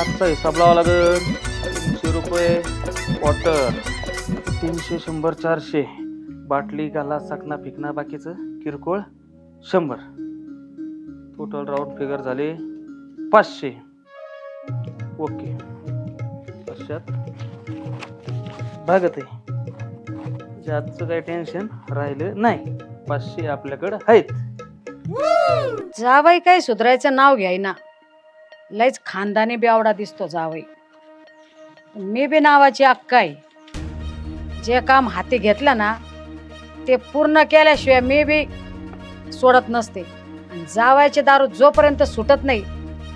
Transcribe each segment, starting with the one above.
आजचा हिसाब लावा लागेल. तीनशे रुपये वॉटर तीनशे शंभर चारशे. बाटली गाला साकना फिकना बाकीचं किरकोळ शंभर. टोटल राऊंड फिगर झाले पाचशे. ओके. वर्षात भागत आहे. ज्याचं काही टेन्शन राहिलं नाही. पाचशे आपल्याकडं आहेत. जा बाई काय सुधरायचं नाव घ्यायना. लयच खानदानी बेवडा दिसतो जावई. मी बी नावाची अक्का आहे. जे काम हाती घेतलं ना ते पूर्ण केल्याशिवाय मी बी सोडत नसते. आणि जावायचे दारू जोपर्यंत सुटत नाही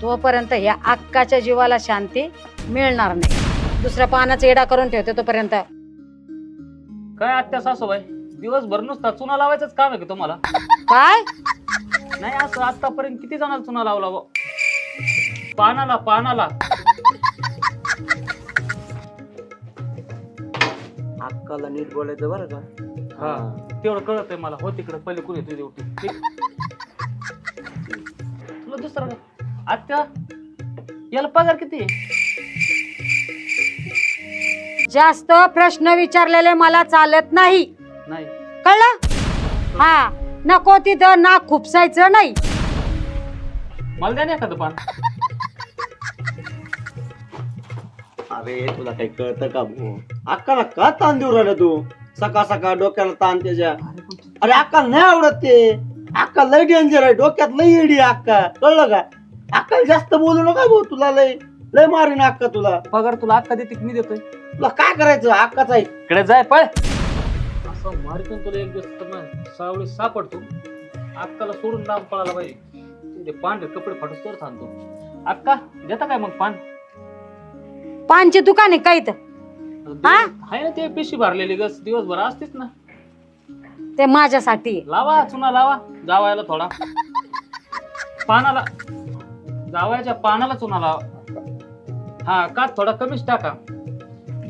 तोपर्यंत या अक्काच्या जीवाला शांती मिळणार नाही. दुसऱ्या पानाचा एडा करून ठेवते तोपर्यंत. काय आत्या सासूबाई? दिवसभर नुसता चुना लावायचंच काम आहे का तुम्हाला? काय? नाही असं आतापर्यंत किती जणांना चुना लावला बुवा? पानाला पानाला. अक्काला नीट बोलायचं बरं का? हा तेवढं कळत आहे मला. हो तिकडे पहिले कुणी तुझी उठी तुला दुसरं आत्या याला पगार किती आहे? जास्त प्रश्न विचारलेले मला चालत नाही. नाही. कळलं? हा नको तिथं ना खुपसायचं नाही. मला द्या ना एखादं पान. अरे तुला काही कळतं का भाऊ? अक्काला का ताण देऊ राहिला तू? सकाळ सकाळ डोक्याला ताण त्याच्या. अरे अक्काला नाही आवडत ते. अक्का लय डेंजर आहे. डोक्यात लय येडी आहे अक्का. कळलं का? अक्काला जास्त बोलू नका भाऊ तुला लय. लय मारीन अक्का तुला. पगार तुला अक्का देते की मी देतोय? तुला काय करायचं? अक्काचा आहे. इकडे जाय पळ. असं मारितून तुला एक दिवस तर ना सावळी सापडतो. अक्काला सोडून लांब पळायला पाहिजे. ते पांढरे कपडे फाटूस तर थांबतो. अक्का देता काय मग पान? पानचे दुकान आहे काय तर हा? आहे ना ते पिशी भरलेली गस दिवसभर असतेच ना. ते माझ्यासाठी. आहे. लावा चुना लावा जावायला थोडा. पानाला जावायच्या पानाला चुना लावा. हा का थोडा कमीच टाका.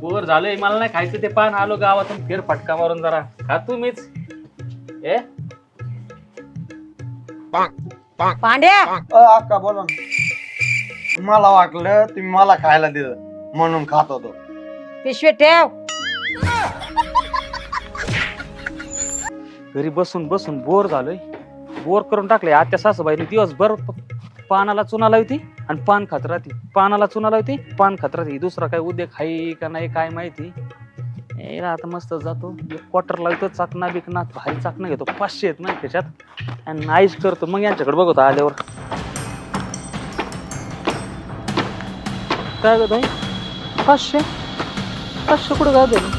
बोर झालंय मला नाही खायचं ते पान. आलो गावातून फेर फटका मारून जरा. खा तुम्हीच ए? पांड्या! अक्का बोला मला वाटलं तुम्ही मला खायला दिलं. म्हणून खात होतो. पिशवी ठेव. घरी बसून बसून बोर झालोय. बोर करून टाकले आत्या सासूबाईने दिवसभर प- पानाला चुना लावती आणि पान खात राहते. पानाला चुना लावती पान खात राहते. दुसरा काय उद्योग आहे का नाही काय माहिती. ए आता मस्त जातो. क्वार्टर लावतो चाकणा बिकना भारी चाकणं घेतो. पाचशे आहेत ना त्याच्यात. आणि आईस करतो. मग यांच्याकडे बघतो आल्यावर. काय गं ताई? पाचशे. पाचशे कुठं काय दिलं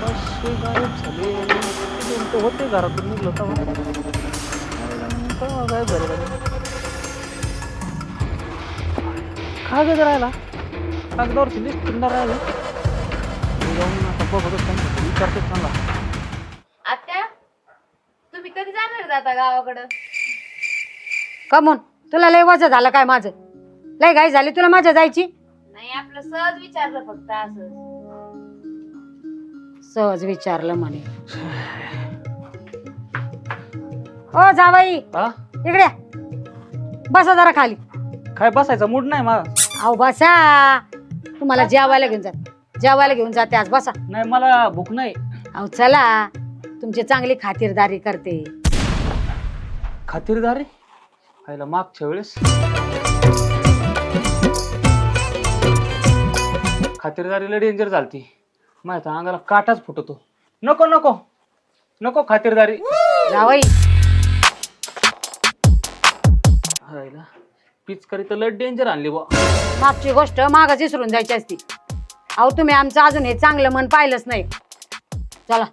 पाचशे गायब झाले. नेमकं होते घरातून निघलो तेव्हा. गायब झाले कागद राहिला. कागदावरची लिस्ट चिंदा राहिला जाऊन आता बघतो त्यांच्याकडे विचारतो चांगला. आत्या तुम्ही कधी जाणार दादा गावाकडं? कमून. तुला लय वजन झालं काय माझं? लय घाई झाली तुला माझ्या जायची? नाही आपलं सहज विचारलं फक्त असं सहज विचारलं म्हणे. ओ जावाई हा? इकडे या. बसा जरा खाली. काय बसायचा मूड नाही मला अहो बसा. तुम्हाला जेवायला घेऊन जात जेवायला घेऊन जाते आज बसा. नाही मला भूक नाही. अहो चला. तुमची चांगली खातिरदारी करते. खातिरदारी? खायला मागच्या वेळेस. खातिरदारीला डेंजर झालती. माहीत अंगाला काटाच फुटतो. नको नको. नको खातिरदारी. जावाई हायला पिचकारी तर लय डेंजर आणली बा मागची गोष्ट मागच विसरून जायची असती. अहो तुम्ही आमचं अजून हे चांगलं मन पाहिलंच नाही. चला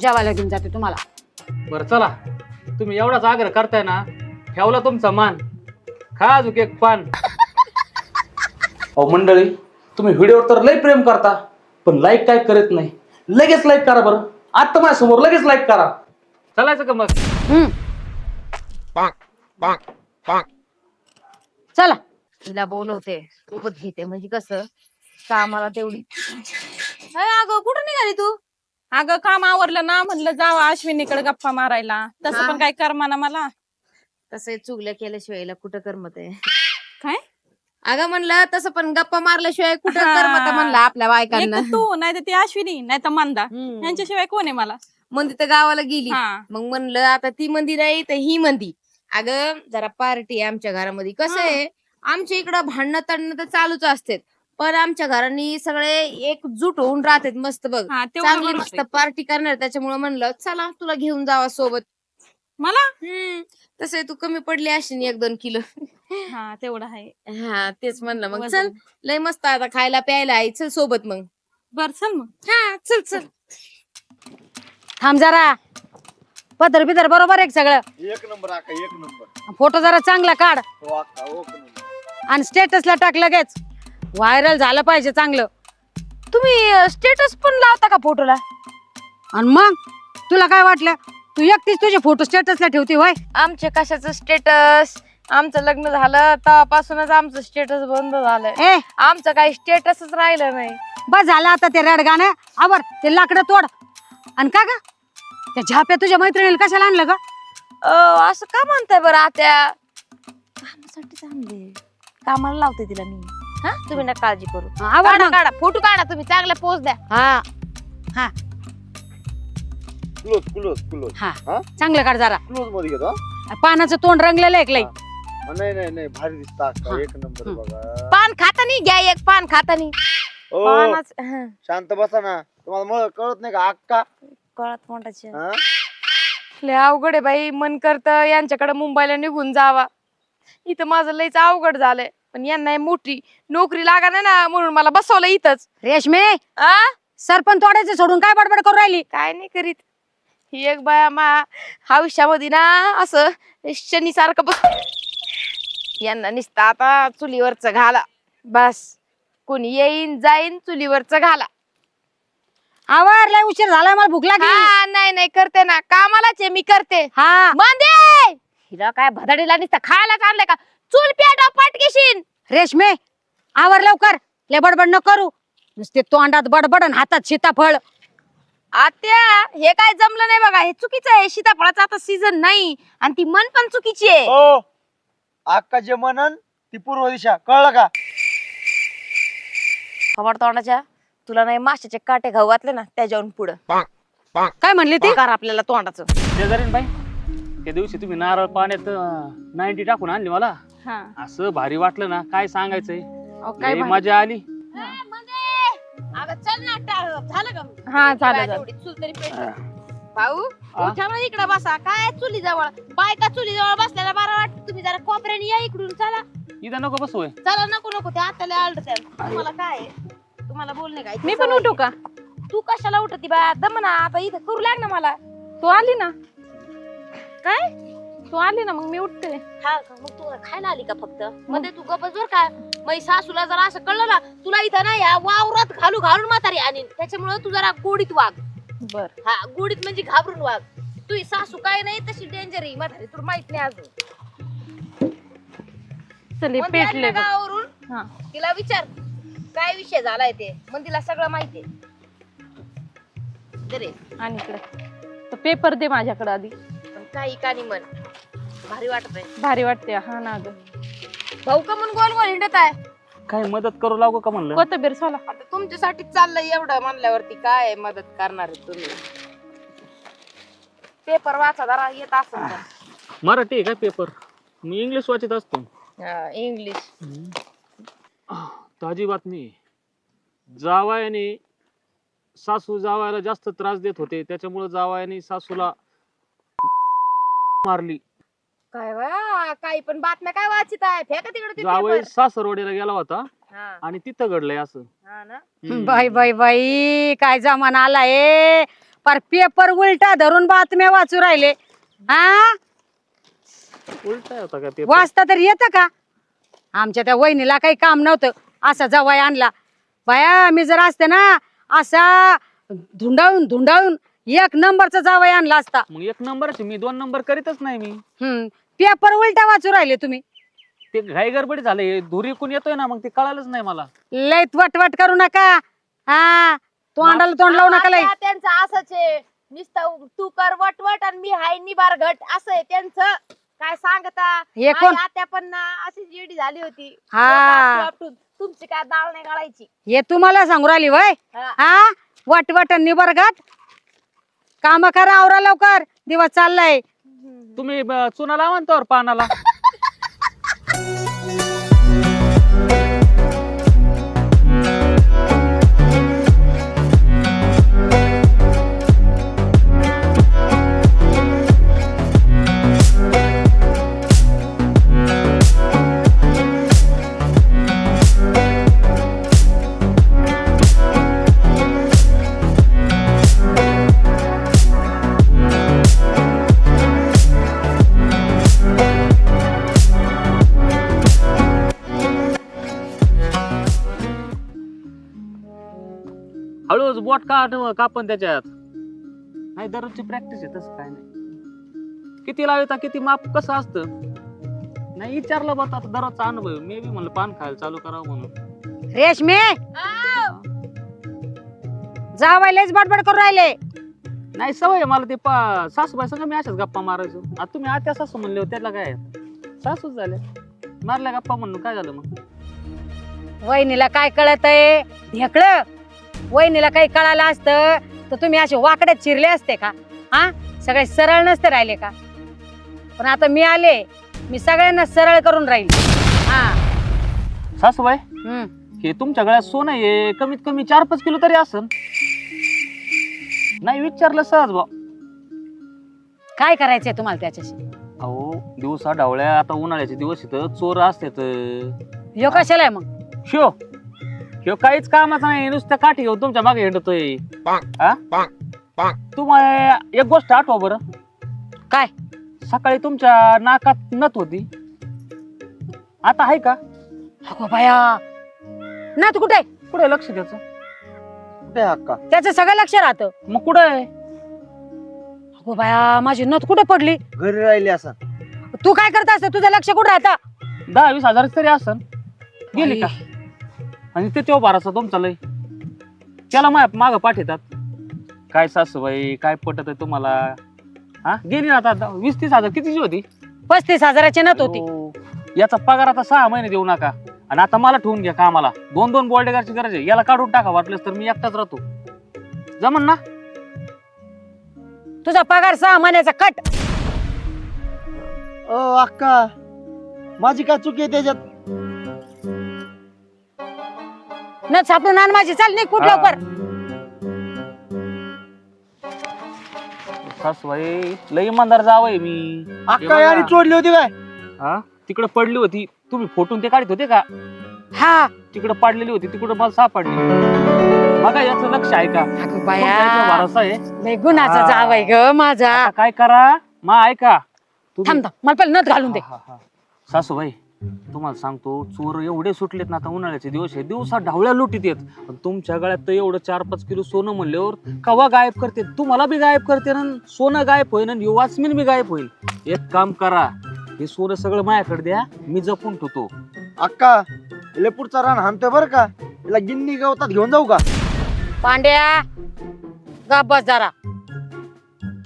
जेवायला घेऊन जाते तुम्हाला. बरं चला. तुम्ही एवढाच आग्रह करताय ना ठेवला तुमचा मान खा अजून एक पान. अहो मंडळी तुम्ही व्हिडिओवर तर लय प्रेम करता पण लाईक काय करत नाही. लगेच लाईक करा बरं. आता माझ्यासमोर लगेच लाईक करा. चालायचं का मग? हम्म. चला. तिला बोलवते. सोबत घेते. म्हणजे कसं? कामाला तेवढी. अगं कुठं निघाली तू? अगं काम आवरलं ना म्हणलं जावा अश्विनीकडे गप्पा मारायला. तसं. पण काय करमाना मला. तसं चुगल्या केल्याशिवाय कुठं करमत आहे? काय? अगं म्हणलं तसं पण गप्पा मारल्याशिवाय कुठं हा. करमत म्हणलं आपल्या एक बायकांना. तर तू नाही तर ती अश्विनी नाही तर मंदा. हम्म. यांच्याशिवाय कोण आहे मला? मंदी तर गावाला गेली. हा. मग म्हणलं आता ती मंदी नाही तर ही मंदी. अगं जरा पार्टी आहे आमच्या घरामध्ये. कसं हा. आहे आमच्या इकडं भांडणं तडणं तर चालूच असतात. पण आमच्या घरांनी सगळे एकजूट होऊन राहतात मस्त बघ. हा तेवढं चांगली बरोबर मस्त आहे. पार्टी करणार. त्याच्यामुळे म्हणलं चला तुला घेऊन जावा सोबत. मला? हम्म. तसे तू कमी पडली अशी एक दोन किलो. हा तेवढं आहे. हा तेच म्हणलं मग. वजन. चल लय मस्त आता खायला प्यायला आहे. चल सोबत मग. बर चल मग. हा चल चल. थांब जरा. पदर बिदर बरोबर आहे का सगळं? एक नंबर आका एक नंबर. फोटो जरा चांगला काढ. हो आका एक नंबर. आणि स्टेटसला टाक लगेच. व्हायरल झालं पाहिजे चांगलं. तुम्ही स्टेटस पण लावता का फोटोला? आणि मग तुला काय वाटलं? तू एकटीच तुझे फोटो स्टेटसला ठेवते होय? आमचे कशाचं स्टेटस आमचं लग्न झालं तेव्हापासूनच आमचं स्टेटस बंद झालंय. ए! आमचं काही स्टेटसच राहिलं नाही. बस झालं आता ते रड गाणं आवर ते लाकडं तोड. आणि का ग? त्या झाप्या तुझ्या मैत्रिणीला कशाला आणलं ग? अं, असं का म्हणताय बरं आत्या? कामासाठी आणले कामाला लावते तिला मी. हा? तुम्ही ना काळजी करू. आवर काढा मग. काढा. फोटो काढा तुम्ही. चांगला पोच द्या. हा. क्लोज क्लोज क्लोज हा. हा? चांगलं काढ जरा. क्लोजमध्ये घेतो हा? पानाचं तोंड रंगलेलं आहे लई. हा, नाही नाही नाही भारी दिसत हा. एक नंबर हम्म. बघा. पान खातानी घ्या एक पान खातानी ओ पानाच हं, शांत बसा ना. तुम्हाला मग कळत नाही का अक्का कळत मोठाचे. हा? लय अवघड आहे बाई मन करत यांच्याकडे मुंबईला निघून जावा. इथं माझं लयच अवघड झालंय पण यांना हे मोठी. नोकरी लागा नाही ना म्हणून मला बसवलं इथंच. रेशमे! आ? सरपंच तोडायचं सोडून काय बडबड करू राहिली? काय नाही करीत. ही एक बाया मा आयुष्यामध्ये ना असं शनी सारखं बस यांना निसता आता चुलीवरच घाला. बस. कोणी येईन जाईन चुलीवरच घाला. आवर लय उशीर झाला मला भूक लागली. हा नाही नाही करते ना. कामालाच आहे मी करते. हा. मांदे! हिला काय भदाडीला नुसतं खायलाच आणलंय का? चूल पेटा पाटकेशीन. रेशमे आवर लवकर. लय बडबड न करू. नुसते तोंडात बडबड आणि हातात सीताफळ. आत्या हे काय जमलं नाही बघा. हे चुकीचं आहे. सीताफळाचा आता सीझन नाही. आणि ती मन पण चुकीची आहे. ओ अक्का जे म्हणन ती पूर्व दिशा. कळलं का? खबर तोंडाच्या तुला नाही माशाचे काटे खाऊ घातले ना त्याच्यावरून पुढं. काय म्हणली ती? कर आपल्याला तोंडाचं. शेजारीन बाई त्या दिवशी तुम्ही नारळ पाण्यात नाईन्टी टाकून आणली मला. हा. असं भारी वाटलं ना काय सांगायचंय? भारी. मजा आली. चल ना झालं का? हा झालं झालं. तेवढी चूल तरी. भाऊ हा? उठा इकडे बसा. काय चुली जवळ बायका चुली जवळ बसल्याला बरं वाटत. तुम्ही जरा कोपऱ्याने या इकडून चला. इथं नको बसू होय. चला नको नको. ते आताला आलत. तुम्हाला काय आहे? तुम्हाला बोलणे काय मी पण उठू का? तू कशाला उठती बा दम ना आता इथं करू लाग ना मला. तू आली ना. काय? तू आली ना मग मी उठते. हा का? मग तू खायला आली का फक्त? मध्ये तू गपच बर का. मग सासूला जरा असं कळलं ना तुला इथं ना या वावरात घालू घालून म्हातारी आणि त्याच्यामुळे तू जरा गोडीत वाग. बर. हा गोडीत म्हणजे घाबरून वाग. तू ही सासू काय नाही तशी डेंजर आहे म्हातारी. तुला माहीत नाही अजून. चल हे मग ती आली पेटले ना गावावरून हा. तिला विचार काय विषय झालाय ते. मग तिला सगळं माहितीये दरे आणि इकडे. पेपर दे माझ्याकडे आधी. काही कानी मन भारी वाटत आहे भारी वाटते हा ना ग. भाऊ का म्हणून गोल गोल हिंडत आहे? काय मदत करू लागू का म्हणलं? कोथंबीर सोला. आता तुमच्यासाठी चाललंय एवढं म्हणल्यावरती काय मदत करणार आहे तुम्ही? पेपर वाचा जरा येत असेल तर. मराठी आहे का पेपर? मी इंग्लिश वाचत असतो. हा, इंग्लिश. ताजी बातमी जावायाने सासू जावायला जास्त त्रास देत होते त्याच्यामुळे जावायाने सासूला मारली. काय वा काही पण बातम्या काय वाचित आहे? फेका तिकडे ते जावई पेपर. सासरवाडीला गेला होता हा, आणि तिथं घडलंय असं. हा ना? हम्म. बाई बाई बाई काय जमाना आलाय पर पेपर उलटा धरून बातम्या वाचू राहिले. हा? उलटा होता का पेपर? वाचता तर येतं का? आमच्या त्या वहिनीला काही काम नव्हतं. असा जवाय आणला. बाया मी जर असते ना असा धुंडाळून धुंडाळून एक नंबरचा जावई आणला असता. मग एक नंबरची मी दोन नंबर करीतच नाही मी. हम्म पेपर उलटा वाचू राहिले तुम्ही. ते घाई गडबडी झाले धुरी कोण येतोय ना मग ते कळालंच नाही मला. लय वटवट करू नका. हा तोंडाला तोंड लावू नका लय. आता त्यांचं असंच आहे. नुसतं तू कर वटवट आणि मी हाय निबार घट असं आहे त्यांचं. काय सांगता? हे कोण? माझी आत्या पण ना अशी जेडी झाली होती. हा. आपटून. तुमची काय डाळ नाही गाळायची. हे तुम्हाला सांगू राहिली वय? हा. हा वाट वाट निबरगात काम करा आवरा लवकर. दिवस चाललाय. तुम्ही ब- चुना लावा ना त्यावर पानाला. हळूच बोट का कापन त्याच्यात. नाही दररोजची प्रॅक्टिस आहे तसं काय नाही. किती लावता किती माप कसं असतं? नाही विचारलं बघ आता दररोजचा अनुभव. मी बी म्हणलं पान खायला चालू करावं म्हणून. रेशमे. जावायलाच बडबड करून राहिले. नाही सवय आहे मला ते पा सासूबाई संग मी अशाच गप्पा मारायचो. आता तुम्ही आत्या सासू म्हणले होते त्याला काय सासूच झाले. मारल्या गप्पा म्हणून काय झालं मग? वहिनीला काय कळत आहे ढेकळ! वहिनीला काही कळालं असतं तर तुम्ही असे वाकडे चिरले असते का? हा? सगळे सरळ नसते राहिले का? पण आता मी आले मी सगळ्यांना सरळ करून राहील हा. सासूबाई हम्म. हे तुमच्या गळ्यात सोनं आहे कमीत कमी चार पाच किलो तरी असन. नाही विचारलं सहज बा काय करायचंय तुम्हाला त्याच्याशी? अहो दिवसा डावळ्या आता उन्हाळ्याचे दिवस इथं चोर असतात. ह्यो कशाला आहे मग? शिव शिव काहीच कामाचं नाही नुसतं काठी घेऊन तुमच्या मागे हिंडतोय. हा? तुम्हाला एक गोष्ट आठवा बरं. काय? सकाळी तुमच्या नाकात नथ होती. आता आहे का? अगो बाया. ना तू कुठे कुठे आहे? लक्ष द्यायचं. कुठे आहे अक्का? त्याचं सगळं लक्ष राहतं. मग कुठं आहे? अगो बाया माझी नथ कुठे पडली? घरी राहिली असं तू काय करत असत? तुझं लक्ष कुठं राहतं? दहा वीस हजार तरी असन. गेली का? आणि ते तेव्हा बाराचा तुमचा लय. त्याला माग माग पाठवतात काय सासूबाई काय पटत आहे तुम्हाला? हा? गेली ना आता वीस तीस हजार कितीची होती? पस्तीस हजाराची नथ होती. याचा पगार आता सहा महिने देऊ नका. आणि आता मला ठेवून घ्या कामाला. दोन दोन बॉल्डेगारची गरज आहे. याला काढून टाका वाटलंच तर मी एकटाच राहतो. जमन ना? तुझा पगार सहा महिन्याचा कट. ओ अक्का माझी काय चुकी आहे त्याच्यात? नथ सापडून आण माझी. चाल नाही कुठ हा. लवकर. सासूबाई लय इमानदार जावय मी. अक्का याने चोरली होती काय? हा? तिकडे पडली होती. तुम्ही फोटून ते काढत होते का? हा. तिकडे पाडलेली होती तिकडे मला सापडली. बघा याचं लक्ष आहे का? अगं तुमच्या बाया याच्यावर भरोसा आहे. लय गुणाचा हा. जावाय ग माझा. आता काय करा? मा ऐका. तुम्ही- थांब थांब मला पहिलं नथ घालून दे. हा, हा, हा. सासूबाई तुम्हाला सांगतो चोर एवढे सुटलेत ना आता उन्हाळ्याचे दिवस आहे. दिवसा ढावळ्या लुटीत येत. पण तुमच्या गळ्यात तर एवढं चार पाच किलो सोनं म्हणल्यावर कवा गायब करते? तुम्हाला बी गायब करते ना सोनं गायब होईल आणि वाचमीन बी गायब होईल. एक काम करा हे सोनं सगळं माझ्याकडे द्या मी जपून ठेवतो. अक्का लेपूरचा रान हाणतोय बरं का? तिला गिन्नी गवतात घेऊन जाऊ का? पांड्या गप बस जरा.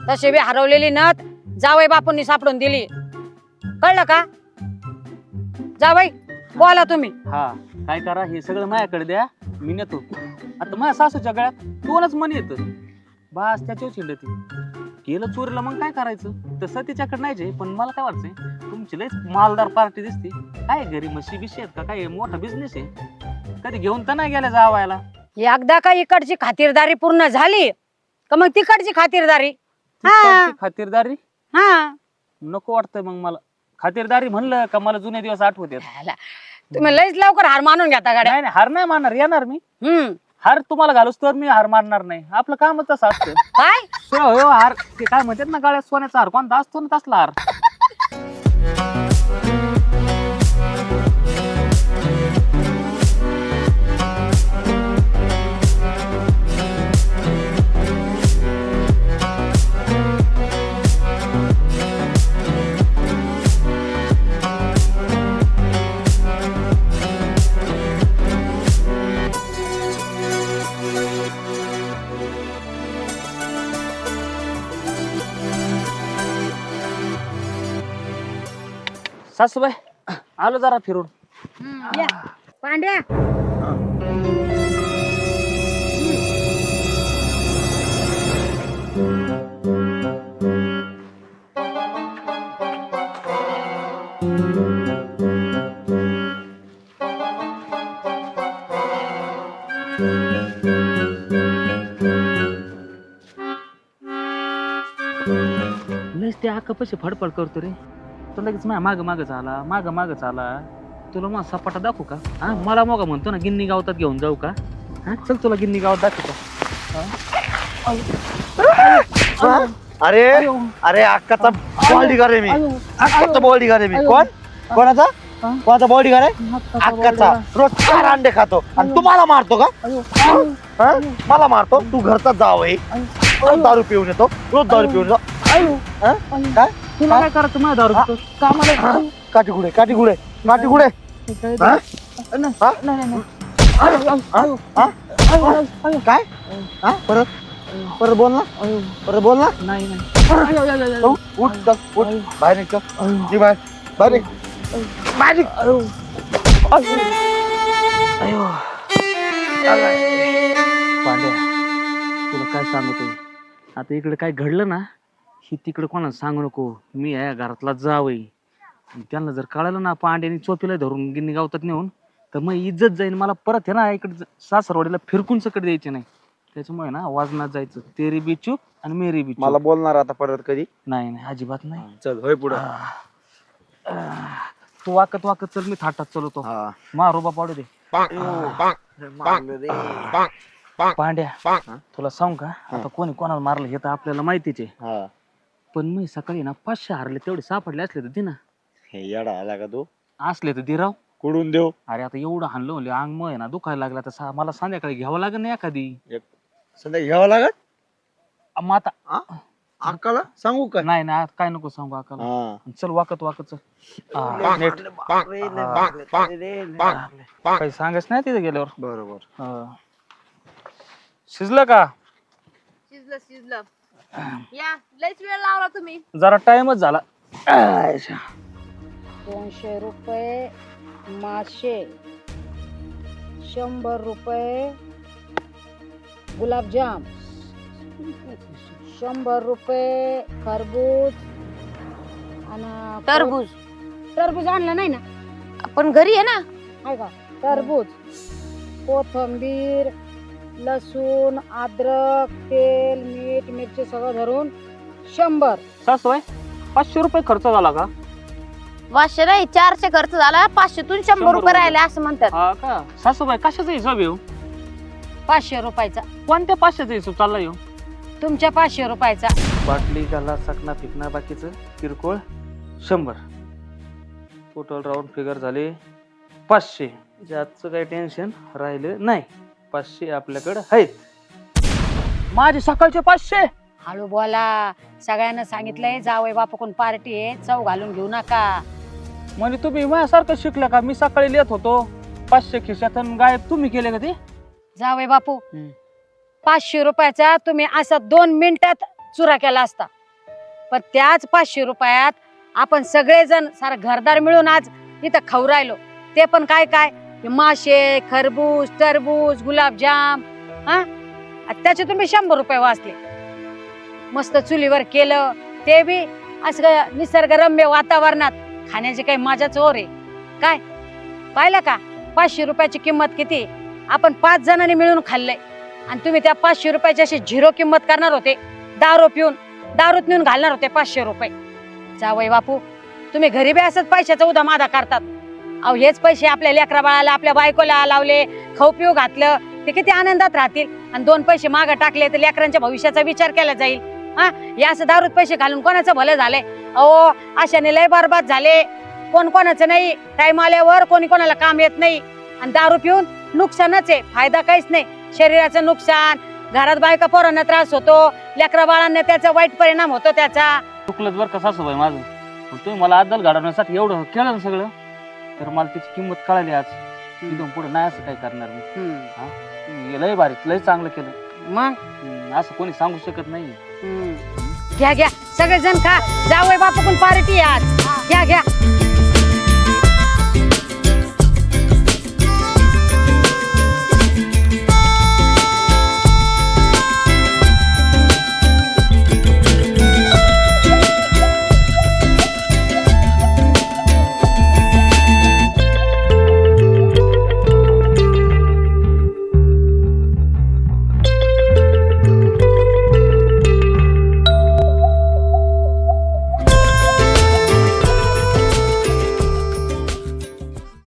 तशी बी हरवलेली नथ जावई बापूंनी सापडून दिली. कळलं का? जावई बोला तुम्ही. हा काय करा हे सगळं माझ्याकडे द्या मी नेतो. आता माझ्या सासूच्या गळ्यात दोनच मनी येत बास त्याच्यावर चिंडती केलं चोरीला मग काय करायचं? तसं तिच्याकडे नाही जे, पण मला काय वाटतंय तुमची लयच मालदार पार्टी दिसते. काय घरी म्हशी बिशी आहेत का? काय मोठा बिझनेस आहे? कधी घेऊन तर नाही गेल्या जावायला. एकदा का इकडची खातिरदारी पूर्ण झाली का मग तिकडची खातिरदारी? हा. तिकडची खातिरदारी? हा. नको वाटतंय मग मला. खातिरदारी म्हणलं का मला जुने दिवस आठवत ह्याला. तुम्ही लयच लवकर हार मानून घेता गाड्या. नाही नाही, हार नाही मारणार येणार मी. हम्म. हार तुम्हाला घालूस तर मी हार मारणार नाही. आपलं कामच तसं असतं. काय? सो हो हार. ते काय म्हणतात ना गाड्यात सोन्याचा हार कोणता असतो ना तसला हार? सासूबाई आलो जरा फिरून. या. पांड्या. ते आका पैसे फडफड करतो रे. तो लगेच माझ्या माग मागच आला माग मागच आला तुला मग सपाटा दाखवू का? हा? मला मग म्हणतो ना गिन्नी गावतात घेऊन जाऊ का? हा? चल तुला गिन्नी गावात दाखवू का अरे अरे अक्काचा बॉडी आहे मी. अक्काचा बॉडी आहे मी. कोण? कोणाचा? कोणाचा बॉडी आहे अक्काचा रोज चार अंडे खातो. आणि तुम्हाला मारतो का? हा? मला मारतो. तू घरचा जाव आहे रोज दारू पिऊन येतो. रोज दारू पिऊन हा? काय? तुला काय करायचं? माझ्या दारू पितो? हा? काठी गुडे काठी गुडे काठी? गुडे हा? हा? हा? हा? काय? हा? परत? परत बोल ना. परत बोल ना. नाही उठ चल, उठ. बाहेर निघ चल. निघ बाहेर. बाहेर निघ. बाहेर निघ. पांड्या तुला काय सांगतोय आता इकडे काय घडलं ना ही तिकडे कोणाला सांगू नको. मी या घरातला जावई. आणि त्यांना जर कळालं ना पांड्याने चोपीला धरून गिन्नी गावतात नेऊन तर मग इज्जत जाईल मला परत आहे ना इकडे सासरवाडीला फिरकून सकट द्यायचे नाही. त्याच्यामुळे ना वाजनात जायचं. तेरी बी चूक आणि मेरी बी मला बोलणार आता परत कधी? नाही नाही अजिबात नाही. चल होय पुढे. तू वाकत वाकत चल मी थाटात चलवतो. हा. मारोबा पाडू दे. पांड्या तुला सांगू का? आता कोणी कोणाला मारलं हे तर आपल्याला माहितीच आहे. हा. पण मी सकाळी ना पाचशे हारले तेवढे सापडले असले तर दे ना. हे येडा आला का तू? असले तर दे राव. कुडून देऊ? अरे आता एवढं हाणलं म्हणले अंग मग आहे ना दुखायला लागला तर सा- मला संध्याकाळी घ्यावं लागेल ना एखादी. संध्या घ्यावं लागत अ, मग आता अक्काला सांगू का? नाही ना काय नको सांगू आकाला हा. चल वाकत वाकत चल. हा, काही सांगायच नाही तिथे गेल्यावर? बरोबर. हा. शिजलं का? शिजलं शिजलं. या लयच वेळ लावला तुम्ही. जरा टाइमच झाला. दोनशे रुपये मासे. शंभर रुपये गुलाबजाम. शंभर रुपये खरबूज. आणि टरबूज. टरबूज आणलं नाही ना? आपण घरी आहे ना? आहे का? टरबूज. कोथंबीर. लसूण अद्रक तेल मीठ मिरची सगळं धरून शंभर. सासूबाई पाचशे रुपये खर्च झाला का? पाचशे नाही चारशे खर्च झाला. पाचशेतून शंभर शंभर रुपये रुपये. राहिले असं म्हणतात. हा का? सासूबाई कशाचा हिशोब येऊ पाचशे रुपयाचा. कोणत्या पाचशेचा हिशोब चालला येऊ तुमच्या पाचशे रुपयाचा. बाटली गाला सकना फिकना बाकीचं किरकोळ शंभर. टोटल राऊंड फिगर झाले पाचशे. जास्तचं काही टेन्शन राहिलं नाही. पाचशे आपल्याकडे आहेत. माझे सकाळचे पाचशे? हळू बोला. सगळ्यांना सांगितलंय जावय बापूकडून पार्टी आहे चव घालून घेऊ नका. म्हणजे तुम्ही माझ्यासारखं शिकलं का? मी सकाळी लिहित होतो. पाचशे खिशात आणि गायब. तुम्ही केले का ते? जावय बापू हम्म. पाचशे रुपयाचा तुम्ही असा दोन मिनिटात चुरा केला असता. पण त्याच पाचशे रुपयात आपण सगळेजण सारं घरदार मिळून आज इथं खाऊ राहिलो. ते पण काय काय? हे मासे खरबूज टरबूज गुलाबजाम हा? आणि त्याचे तुम्ही शंभर रुपये वाचले. मस्त चुलीवर केलं. ते बी असं निसर्गरम्य वातावरणात खाण्याची काही मजाच ओर आहे. काय? पाहिलं का? पाचशे रुपयाची किंमत किती? आपण पाच जणांनी मिळून खाल्लंय. आणि तुम्ही त्या पाचशे रुपयाची अशी झिरो किंमत करणार होते. दारू पिऊन दारूत नेऊन घालणार होते पाचशे रुपये. जावई बापू तुम्ही घरी बी असंच पैशाचा उदा मादा करतात. अहो हेच पैसे आपल्या लेकरा बाळाला आपल्या बायकोला लावले खाऊ पिऊ घातलं ते किती आनंदात राहतील. आणि दोन पैसे मागं टाकले तर लेकरांच्या भविष्याचा विचार केला जाईल. हा? या असं दारूत पैसे घालून कोणाचं भलं झालंय? अहो अशाने लय बरबाद झाले. कोण कोणाचं नाही? टाइम आल्यावर कोणी कोणाला काम येत नाही. आणि दारू पिऊन नुकसानच आहे. फायदा काहीच नाही. शरीराचं नुकसान घरात बायका पोरांना त्रास होतो लेकरा बाळांना त्याचा वाईट परिणाम होतो त्याचा. चुकलंच बरं का सासूबाई माझं? पण तुम्ही मला अद्दल घडवण्यासाठी एवढं केलं ना सगळं? तर मला त्याची किंमत कळाली आज. तिथून पुढे नाही असं काही करणार मी. लय भारी लय चांगलं केलं. मग? हम्म, असं कोणी सांगू शकत नाही. घ्या घ्या. सगळेजण खा. जावय बापू पण पार्टी आज. घ्या घ्या.